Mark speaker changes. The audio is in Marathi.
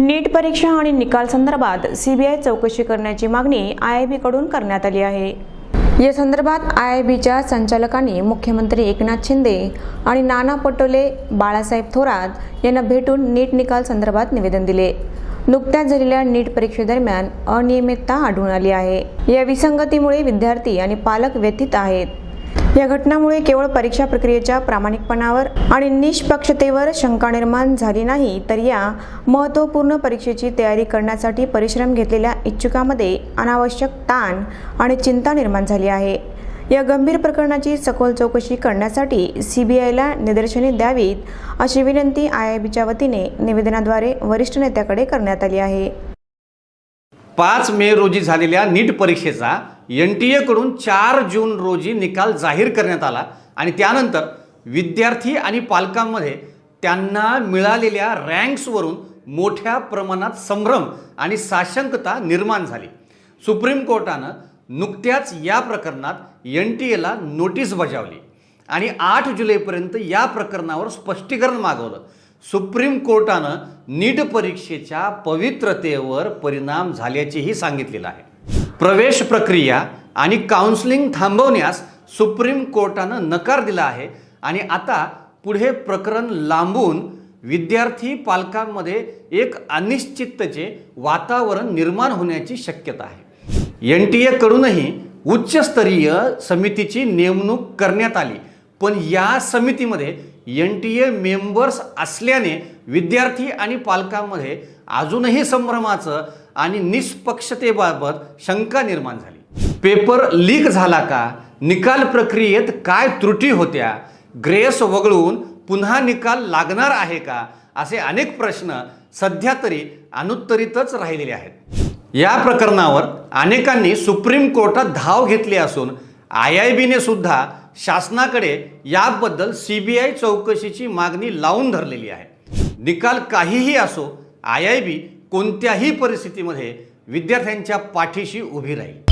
Speaker 1: नीट परीक्षा आणि निकाल संदर्भात सीबीआय चौकशी करण्याची मागणी आय आय बीकडून करण्यात आली आहे. या संदर्भात आय आय बीच्या संचालकांनी मुख्यमंत्री एकनाथ शिंदे आणि नाना पटोले बाळासाहेब थोरात यांना भेटून नीट निकाल संदर्भात निवेदन दिले. नुकत्याच झालेल्या नीट परीक्षेदरम्यान अनियमितता आढळून आली आहे. या विसंगतीमुळे विद्यार्थी आणि पालक व्यथित आहेत. या घटनामुळे केवळ परीक्षा प्रक्रियेच्या प्रामाणिकपणावर आणि निष्पक्षतेवर शंका निर्माण झाली नाही तर या महत्त्वपूर्ण परीक्षेची तयारी करण्यासाठी परिश्रम घेतलेल्या इच्छुकामध्ये अनावश्यक ताण आणि चिंता निर्माण झाली आहे. या गंभीर प्रकरणाची सखोल चौकशी करण्यासाठी सी बी आयला निदर्शने द्यावीत अशी विनंती आय आय बीच्या वतीने निवेदनाद्वारे वरिष्ठ नेत्याकडे करण्यात आली आहे.
Speaker 2: पाच मे रोजी झालेल्या नीट परीक्षेचा एन टी एकडून चार जून रोजी निकाल जाहीर करण्यात आला आणि त्यानंतर विद्यार्थी आणि पालकांमध्ये त्यांना मिळालेल्या रँक्सवरून मोठ्या प्रमाणात संभ्रम आणि साशंकता निर्माण झाली. सुप्रीम कोर्टानं नुकत्याच या प्रकरणात एन टी एला नोटीस बजावली आणि आठ जुलैपर्यंत या प्रकरणावर स्पष्टीकरण मागवलं. सुप्रीम कोर्टानं नीट परीक्षेच्या पवित्रतेवर परिणाम झाल्याचेही सांगितलेलं आहे. प्रवेश प्रक्रिया आणि काउन्सिलिंग थांबवण्यास सुप्रीम कोर्टानं नकार दिला आहे. आणि आता पुढे प्रकरण लांबून विद्यार्थी पालकांमध्ये एक अनिश्चिततेचे वातावरण निर्माण होण्याची शक्यता आहे. एन टी एकडूनही उच्चस्तरीय समितीची नेमणूक करण्यात आली. पण या समितीमध्ये एन टी ए मेंबर्स असल्याने विद्यार्थी आणि पालकांमध्ये अजूनही संभ्रमाचं आणि निष्पक्षतेबाबत शंका निर्माण झाली. पेपर लीक झाला का? निकाल प्रक्रियेत काय त्रुटी होत्या? ग्रेस वगळून पुन्हा निकाल लागणार आहे का? असे अनेक प्रश्न सध्या तरी अनुत्तरितच राहिलेले आहेत. या प्रकरणावर अनेकांनी सुप्रीम कोर्टात धाव घेतली असून आय आय बीने सुद्धा शासनाकडे याबद्दल सी बी आय चौकशीची मागणी लावून धरलेली आहे. निकाल काहीही असो आय आय बी कोणत्याही परिस्थितीमध्ये विद्यार्थ्यांच्या पाठीशी उभी राहील.